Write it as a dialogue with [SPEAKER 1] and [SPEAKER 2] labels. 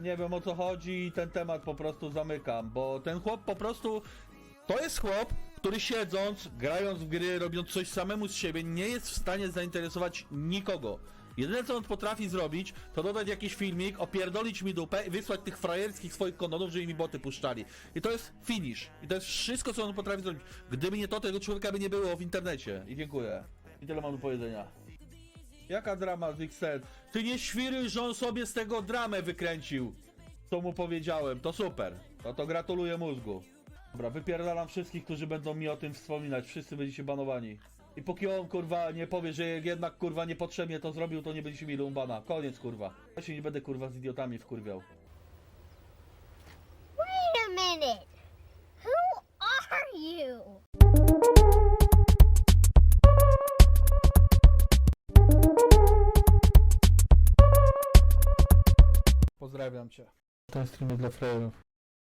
[SPEAKER 1] Nie wiem o co chodzi i ten temat po prostu zamykam, bo ten chłop po prostu... To jest chłop, który siedząc, grając w gry, robiąc coś samemu z siebie, nie jest w stanie zainteresować nikogo. Jedyne co on potrafi zrobić, to dodać jakiś filmik, opierdolić mi dupę i wysłać tych frajerskich swoich kondonów, żeby mi boty puszczali. I to jest finish. I to jest wszystko, co on potrafi zrobić. Gdyby nie to, tego człowieka by nie było w internecie. I dziękuję. I tyle mam do powiedzenia. Jaka drama z? Ty nie świruj, że on sobie z tego dramę wykręcił. Co mu powiedziałem, to super. No to gratuluję mózgu. Dobra, wypierdalam wszystkich, którzy będą mi o tym wspominać. Wszyscy będziecie banowani. I póki on kurwa nie powie, że jednak kurwa niepotrzebnie to zrobił, to nie będziecie mieli umbana. Koniec kurwa. Ja się nie będę kurwa z idiotami wkurwiał. Pozdrawiam cię. Stream jest dla frajerów.